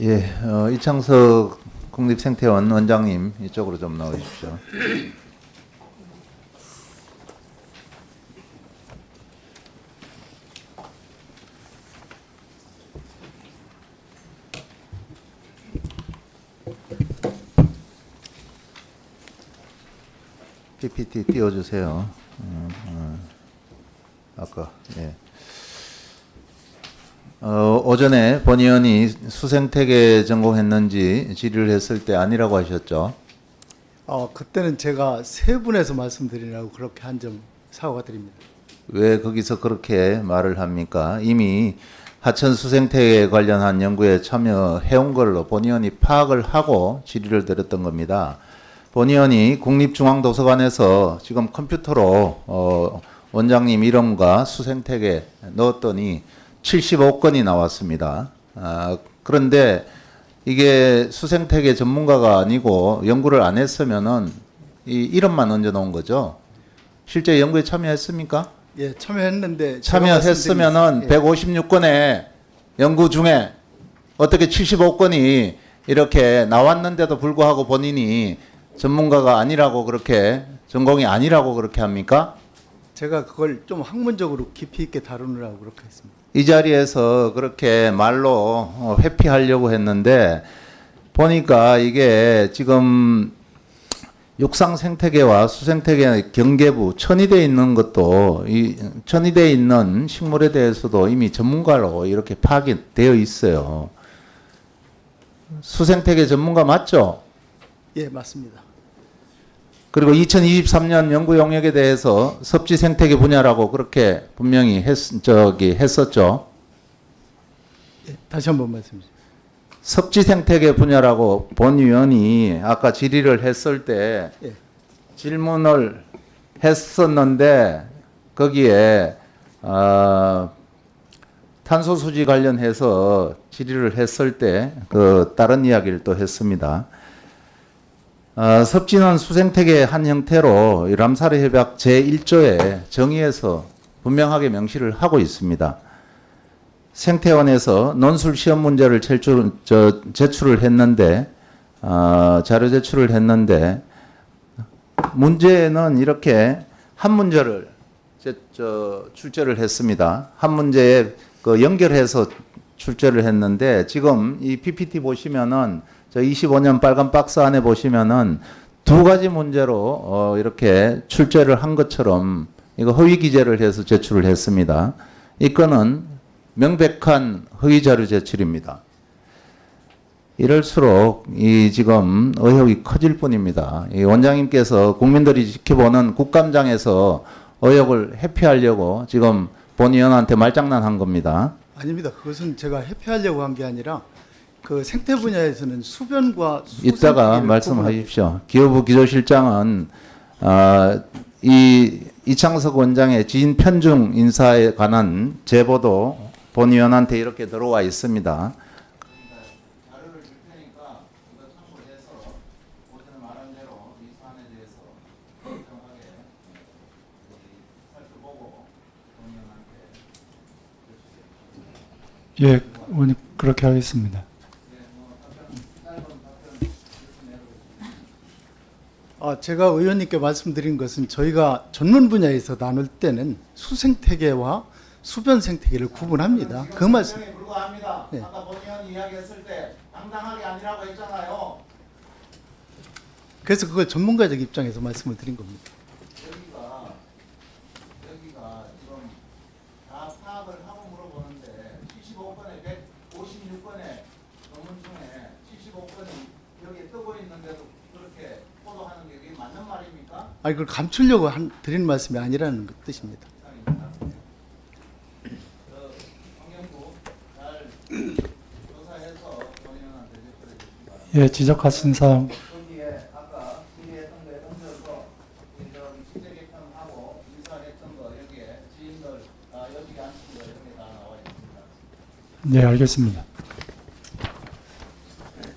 예, 어, 이창석 국립생태원 원장님 이쪽으로 좀 나오십시오. PPT 띄워주세요. 음, 음. 아까 예. 어, 오전에 본 의원이 수생태계 전공했는지 질의를 했을 때 아니라고 하셨죠. 어, 그때는 제가 세 분에서 말씀드리라고 그렇게 한 점 사과드립니다. 왜 거기서 그렇게 말을 합니까? 이미 하천 수생태계 관련한 연구에 참여해온 걸로 본 의원이 파악을 하고 질의를 드렸던 겁니다. 본 의원이 국립중앙도서관에서 지금 컴퓨터로 어, 원장님 이름과 수생태계 넣었더니 75건이 나왔습니다. 아, 그런데 이게 수생태계 전문가가 아니고 연구를 안 했으면은 이 이름만 얹어 놓은 거죠. 실제 연구에 참여했습니까? 예, 참여했는데 참여했으면은 말씀드린- 예, 156건의 연구 중에 어떻게 75건이 이렇게 나왔는데도 불구하고 본인이 전문가가 아니라고 그렇게 전공이 아니라고 그렇게 합니까? 제가 그걸 좀 학문적으로 깊이 있게 다루느라고 그렇게 했습니다. 이 자리에서 그렇게 말로 어, 회피하려고 했는데 보니까 이게 지금 육상 생태계와 수생태계 경계부 천이돼 있는 것도 이 천이돼 있는 식물에 대해서도 이미 전문가로 이렇게 파악이 되어 있어요. 수생태계 전문가 맞죠? 예, 맞습니다. 그리고 2023년 연구 용역에 대해서 섭지 생태계 분야라고 그렇게 분명히 했, 저기 했었죠. 예, 다시 한 번 말씀 주세요. 섭지 생태계 분야라고 본 위원이 아까 질의를 했을 때 예. 질문을 했었는데 거기에 어, 탄소 수지 관련해서 질의를 했을 때 그 다른 이야기를 또 했습니다. 어, 섭지는 수생태계의 한 형태로 이 람사르 협약 제1조의 정의에서 분명하게 명시를 하고 있습니다. 생태원에서 논술 시험 문제를 제출, 저, 제출을 했는데 어, 자료 제출을 했는데 문제는 이렇게 한 문제를 제, 저, 출제를 했습니다. 한 문제에 그 연결해서 출제를 했는데 지금 이 PPT 보시면은 저 25년 빨간 박스 안에 보시면은 두 가지 문제로 어, 이렇게 출제를 한 것처럼 이거 허위 기재를 해서 제출을 했습니다. 이 건은 명백한 허위 자료 제출입니다. 이럴수록 이 지금 의혹이 커질 뿐입니다. 이 원장님께서 국민들이 지켜보는 국감장에서 의혹을 회피하려고 지금 본 의원한테 말장난한 겁니다. 아닙니다. 그것은 제가 회피하려고 한 게 아니라 그 생태 분야에서는 수변과 이따가 말씀하십시오. 기업부 기조실장은 아, 이 이창석 원장의 지인 편중 인사에 관한 제보도 본 의원한테 이렇게 들어와 있습니다. 예, 의원님 그렇게 하겠습니다. 아, 제가 의원님께 말씀드린 것은 저희가 전문 분야에서 나눌 때는 수생태계와 수변 생태계를 구분합니다. 그 말씀. 불과합니다. 네. 아까 본 의원이 이야기했을 때 당당하게 아니라고 했잖아요. 그래서 그걸 전문가적 입장에서 말씀을 드린 겁니다. 여기가 여기가 지금 다 파악을 하고 물어보는데 75건에 156건의 논문 중에 75건이 여기에 뜨고 있는데도 그렇게 보도하는 게 그게 맞는 말입니까? 아니 그걸 감추려고 한, 드린 말씀이 아니라는 그 뜻입니다. 예, 지적하신 사항 아. 네, 알겠습니다.